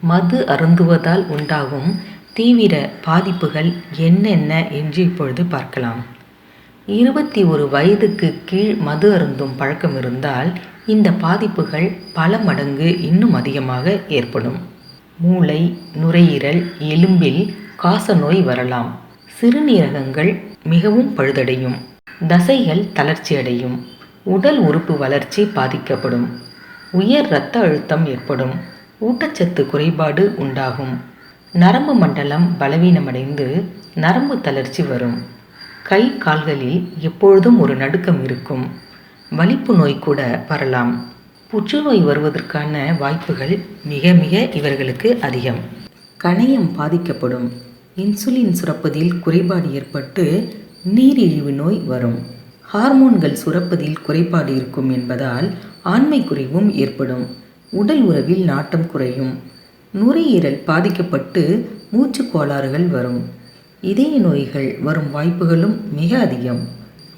மது அருந்துவதால் உண்டாகும் தீவிர பாதிப்புகள் என்னென்ன என்று இப்பொழுது பார்க்கலாம். இருபத்தி ஒரு வயதுக்கு கீழ் மது அருந்தும் பழக்கம் இருந்தால் இந்த பாதிப்புகள் பல மடங்கு இன்னும் அதிகமாக ஏற்படும். மூளை நுரையீரல் எலும்பில் காசநோய் வரலாம். சிறுநீரகங்கள் மிகவும் பழுதடையும். தசைகள் தளர்ச்சியடையும். உடல் உறுப்பு வளர்ச்சி பாதிக்கப்படும். உயர் இரத்த அழுத்தம் ஏற்படும். ஊட்டச்சத்து குறைபாடு உண்டாகும். நரம்பு மண்டலம் பலவீனமடைந்து நரம்பு தளர்ச்சி வரும். கை கால்களில் எப்பொழுதும் ஒரு நடுக்கம் இருக்கும். வலிப்பு நோய் கூட வரலாம். புற்றுநோய் வருவதற்கான வாய்ப்புகள் மிக மிக இவர்களுக்கு அதிகம். கணையம் பாதிக்கப்படும். இன்சுலின் சுரப்பதில் குறைபாடு ஏற்பட்டு நீரிழிவு நோய் வரும். ஹார்மோன்கள் சுரப்பதில் குறைபாடு இருக்கும் என்பதால் ஆண்மை குறைவும் ஏற்படும். உடல் உறவில் நாட்டம் குறையும். நுரையீரல் பாதிக்கப்பட்டு மூச்சு கோளாறுகள் வரும். இதய நோய்கள் வரும் வாய்ப்புகளும் மிக அதிகம்.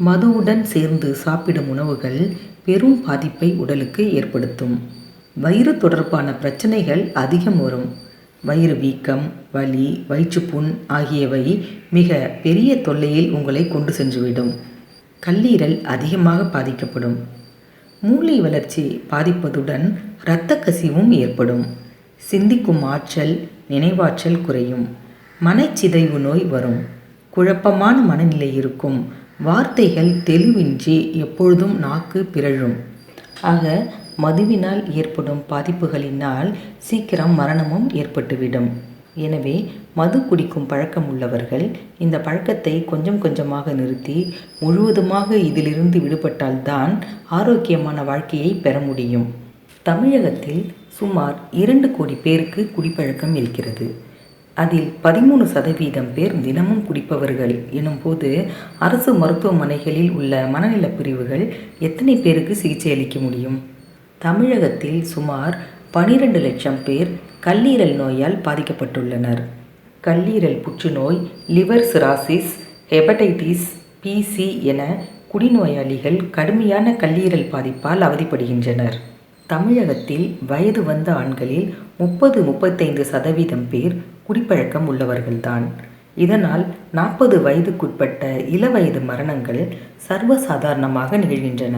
மதுவுடன் சேர்ந்து சாப்பிடும் உணவுகள் பெரும் பாதிப்பை உடலுக்கு ஏற்படுத்தும். வயிறு தொடர்பான பிரச்சனைகள் அதிகம் வரும். வயிறு வீக்கம் வலி வயிற்றுப்புண் ஆகியவை மிக பெரிய தொல்லையில் உங்களை கொண்டு சென்றுவிடும். கல்லீரல் அதிகமாக பாதிக்கப்படும். மூளை வளர்ச்சி பாதிப்பதுடன் இரத்த கசிவும் ஏற்படும். சிந்திக்கும் ஆற்றல் நினைவாற்றல் குறையும். மனச்சிதைவு நோய் வரும். குழப்பமான மனநிலை இருக்கும். வார்த்தைகள் தெளிவின்றி எப்பொழுதும் நாக்கு பிறழும். ஆக மதுவினால் ஏற்படும் பாதிப்புகளினால் சீக்கிரம் மரணமும் ஏற்பட்டுவிடும். எனவே மது குடிக்கும் பழக்கம் உள்ளவர்கள் இந்த பழக்கத்தை கொஞ்சம் கொஞ்சமாக நிறுத்தி முழுவதுமாக இதிலிருந்து விடுபட்டால்தான் ஆரோக்கியமான வாழ்க்கையை பெற முடியும். தமிழகத்தில் சுமார் இரண்டு கோடி பேருக்கு குடிப்பழக்கம் இருக்கிறது. அதில் பதிமூணு சதவீதம் பேர் தினமும் குடிப்பவர்கள் எனும்போது அரசு மருத்துவமனைகளில் உள்ள மனநல பிரிவுகள் எத்தனை பேருக்கு சிகிச்சை அளிக்க முடியும்? தமிழகத்தில் சுமார் பனிரெண்டு லட்சம் பேர் கல்லீரல் நோயால் பாதிக்கப்பட்டுள்ளனர். கல்லீரல் புற்றுநோய் லிவர் சிராசிஸ் ஹெபடைட்டிஸ் பிசி என குடிநோயாளிகள் கடுமையான கல்லீரல் பாதிப்பால் அவதிப்படுகின்றனர். தமிழகத்தில் வயது வந்த ஆண்களில் முப்பது முப்பத்தைந்து சதவீதம் பேர் குடிப்பழக்கம் உள்ளவர்கள்தான். இதனால் நாற்பது வயதுக்குட்பட்ட இளவயது மரணங்கள் சர்வசாதாரணமாக நிகழ்கின்றன.